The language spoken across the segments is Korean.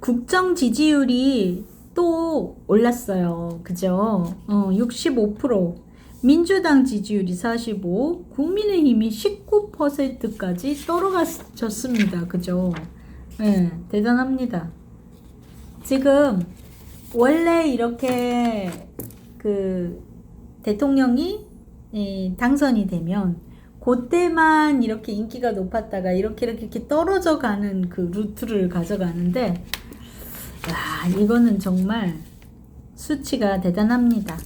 국정 지지율이 또 올랐어요. 그죠? 어, 65%. 민주당 지지율이 45, 국민의힘이 19%까지 떨어졌습니다. 그죠? 네, 대단합니다. 지금 원래 이렇게 그 대통령이 예, 당선이 되면 그때만 이렇게 인기가 높았다가 이렇게, 이렇게 떨어져 가는 그 루트를 가져가는데 야, 이거는 정말 수치가 대단합니다.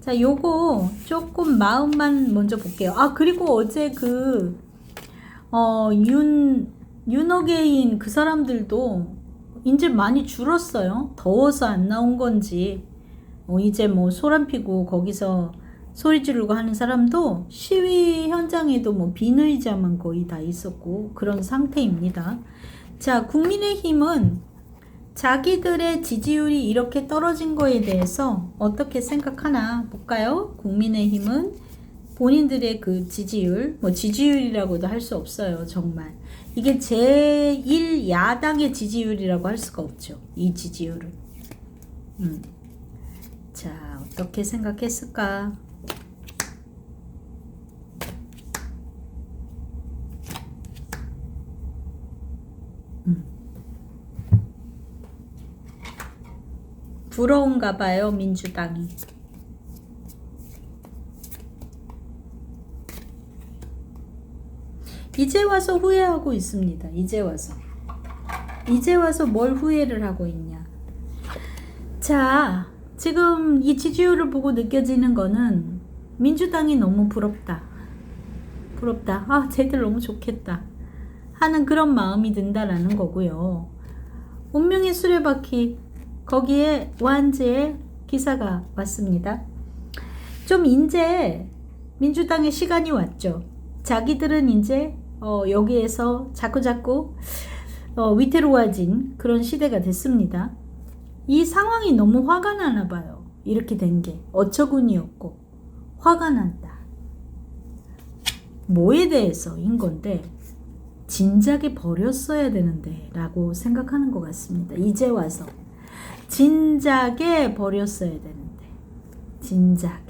자, 요거 조금 마음만 먼저 볼게요. 아, 그리고 어제 그, 어, 윤, 윤어게인 그 사람들도 이제 많이 줄었어요. 더워서 안 나온 건지, 어, 이제 뭐 소란 피고 거기서 소리 지르고 하는 사람도 시위 현장에도 뭐 비의자만 거의 다 있었고 그런 상태입니다. 자, 국민의힘은 자기들의 지지율이 이렇게 떨어진 거에 대해서 어떻게 생각하나 볼까요? 국민의힘은 본인들의 그 지지율, 뭐 지지율이라고도 할 수 없어요, 정말. 이게 제1야당의 지지율이라고 할 수가 없죠, 이 지지율은. 음. 자, 어떻게 생각했을까? 부러운가 봐요, 민주당이. 이제 와서 후회하고 있습니다. 이제 와서. 이제 와서 뭘 후회를 하고 있냐. 자, 지금 이 지지율을 보고 느껴지는 거는 민주당이 너무 부럽다. 부럽다. 아, 쟤들 너무 좋겠다. 하는 그런 마음이 든다라는 거고요. 운명의 수레바퀴 거기에 완제의 기사가 왔습니다. 좀 이제 민주당의 시간이 왔죠. 자기들은 이제 어, 여기에서 자꾸자꾸 어, 위태로워진 그런 시대가 됐습니다. 이 상황이 너무 화가 나나 봐요. 이렇게 된 게 어처구니였고 화가 난다. 뭐에 대해서인 건데 진작에 버렸어야 되는데 라고 생각하는 것 같습니다. 이제 와서 진작에 버렸어야 되는데 진작에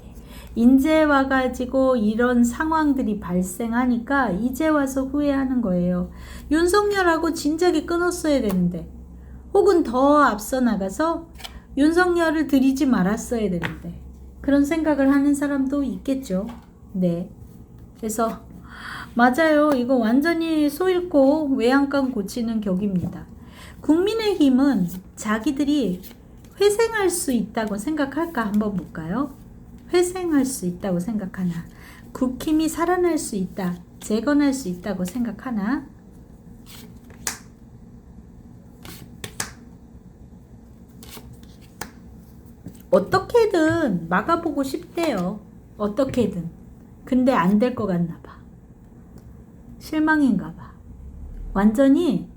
인제 와가지고 이런 상황들이 발생하니까 이제 와서 후회하는 거예요. 윤석열하고 진작에 끊었어야 되는데 혹은 더 앞서 나가서 윤석열을 들이지 말았어야 되는데 그런 생각을 하는 사람도 있겠죠. 네. 그래서 맞아요. 이거 완전히 소잃고 외양간 고치는 격입니다. 국민의힘은 자기들이 회생할 수 있다고 생각할까 한번 볼까요? 회생할 수 있다고 생각하나? 국힘이 살아날 수 있다, 재건할 수 있다고 생각하나? 어떻게든 막아보고 싶대요. 어떻게든. 근데 안 될 것 같나 봐. 실망인가 봐. 완전히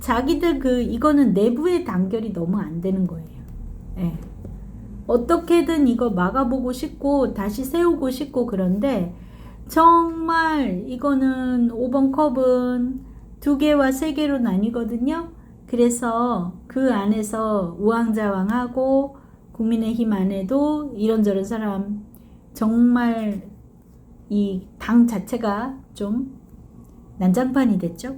자기들 그 이거는 내부의 단결이 너무 안 되는 거예요. 예. 어떻게든 이거 막아보고 싶고 다시 세우고 싶고 그런데 정말 이거는 5번 컵은 두 개와 세 개로 나뉘거든요. 그래서 그 안에서 우왕좌왕하고 국민의힘 안에도 이런저런 사람 정말 이 당 자체가 좀 난장판이 됐죠.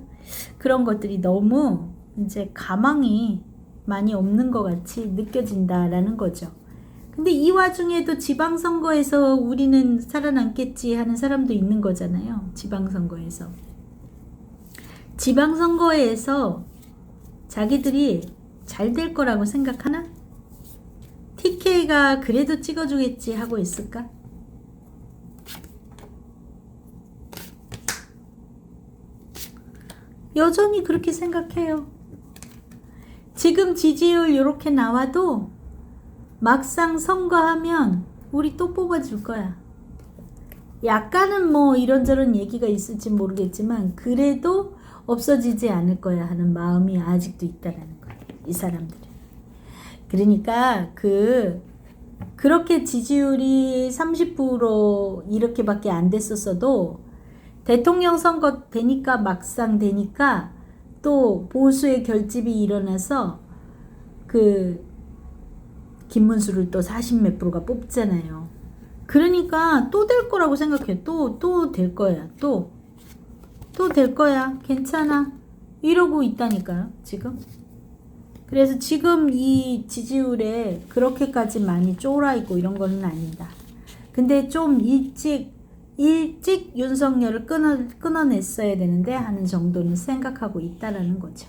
그런 것들이 너무 이제 가망이 많이 없는 것 같이 느껴진다라는 거죠. 근데 이 와중에도 지방선거에서 우리는 살아남겠지 하는 사람도 있는 거잖아요. 지방선거에서. 지방선거에서 자기들이 잘 될 거라고 생각하나? TK가 그래도 찍어주겠지 하고 있을까? 여전히 그렇게 생각해요. 지금 지지율 이렇게 나와도 막상 선거하면 우리 또 뽑아줄 거야. 약간은 뭐 이런저런 얘기가 있을지 모르겠지만 그래도 없어지지 않을 거야 하는 마음이 아직도 있다라는 거예요. 이 사람들은. 그러니까 그 그렇게 지지율이 30% 이렇게밖에 안 됐었어도 대통령 선거 되니까 막상 되니까 또 보수의 결집이 일어나서 그 김문수를 또 40몇 프로가 뽑잖아요. 그러니까 또 될 거라고 생각해. 또 또 될 거야. 또 또 될 거야. 괜찮아. 이러고 있다니까요. 지금. 그래서 지금 이 지지율에 그렇게까지 많이 쫄아 있고 이런 거는 아니다. 근데 좀 일찍 일찍 윤석열을 끊어 끊어냈어야 되는데 하는 정도는 생각하고 있다라는 거죠.